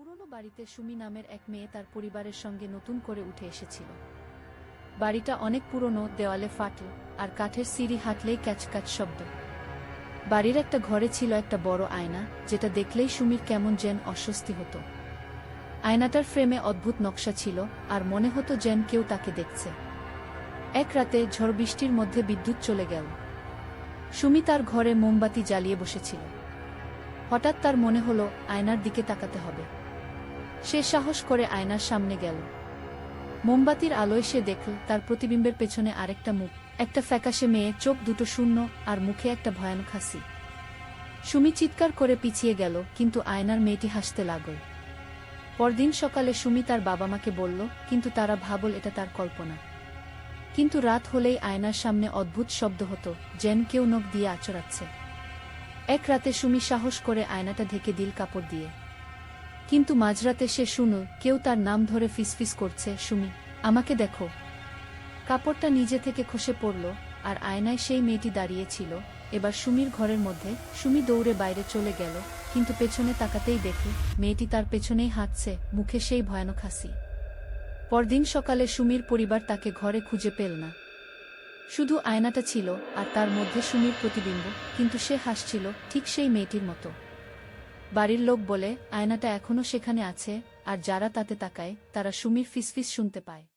পুরনো বাড়িতে সুমি নামের এক মেয়ে তার পরিবারের সঙ্গে নতুন করে উঠে এসেছিল। বাড়িটা অনেক পুরনো, দেওয়ালে ফাটল, আর কাঠের সিঁড়ি হাঁটলেই ক্যাচক্যাচ শব্দ। বাড়ির একটা ঘরে ছিল একটা বড় আয়না, যেটা দেখলেই সুমির কেমন যেন অস্বস্তি হতো। আয়নাটার ফ্রেমে অদ্ভুত নকশা ছিল, আর মনে হতো যেন কেউ তাকে দেখছে। এক রাতে ঝড় বৃষ্টির মধ্যে বিদ্যুৎ চলে গেল। সুমি তার ঘরে মোমবাতি জ্বালিয়ে বসেছিল। হঠাৎ তার মনে হলো, আয়নার দিকে তাকাতে হবে। সে সাহস করে আয়নার সামনে গেল। মোমবাতির আলোয় সে দেখল, তার প্রতিবিম্বের পেছনে আরেকটা মুখ, একটা ফ্যাকাশে মেয়ে, চোখ দুটো শূন্য, আর মুখে একটা ভয়ানক হাসি। সুমি চিৎকার করে পিছিয়ে গেল, কিন্তু আয়নার মেয়েটি হাসতে লাগল। পরদিন সকালে সুমি তার বাবা মাকে বলল, কিন্তু তারা ভাবল এটা তার কল্পনা। কিন্তু রাত হলেই আয়নার সামনে অদ্ভুত শব্দ হতো, যেন কেউ নখ দিয়ে আচড়াচ্ছে। এক রাতে সুমি সাহস করে আয়নাটা ঢেকে দিল কাপড় দিয়ে। কিন্তু মাঝরাতে সে শুনো, কেউ তার নাম ধরে ফিসফিস করছে, সুমি, আমাকে দেখো। কাপড়টা নিজে থেকে খসে পড়ল, আর আয়নায় সেই মেয়েটি দাঁড়িয়েছিল এবার সুমির ঘরের মধ্যে, সুমি দৌড়ে বাইরে চলে গেল, কিন্তু পেছনে তাকাতেই দেখে, মেয়েটি তার পেছনেই হাঁটছে, মুখে সেই ভয়ানক হাসি। পরদিন সকালে সুমির পরিবার তাকে ঘরে খুঁজে পেল না। শুধু আয়নাটা ছিল, আর তার মধ্যে সুমির প্রতিবিম্ব, কিন্তু সে হাসছিল, ঠিক সেই মেয়েটির মতো। বাড়ির লোক বলে, আয়নাটা এখনও সেখানে আছে, আর যারা তাতে তাকায়, তারা সুমির ফিসফিস শুনতে পায়।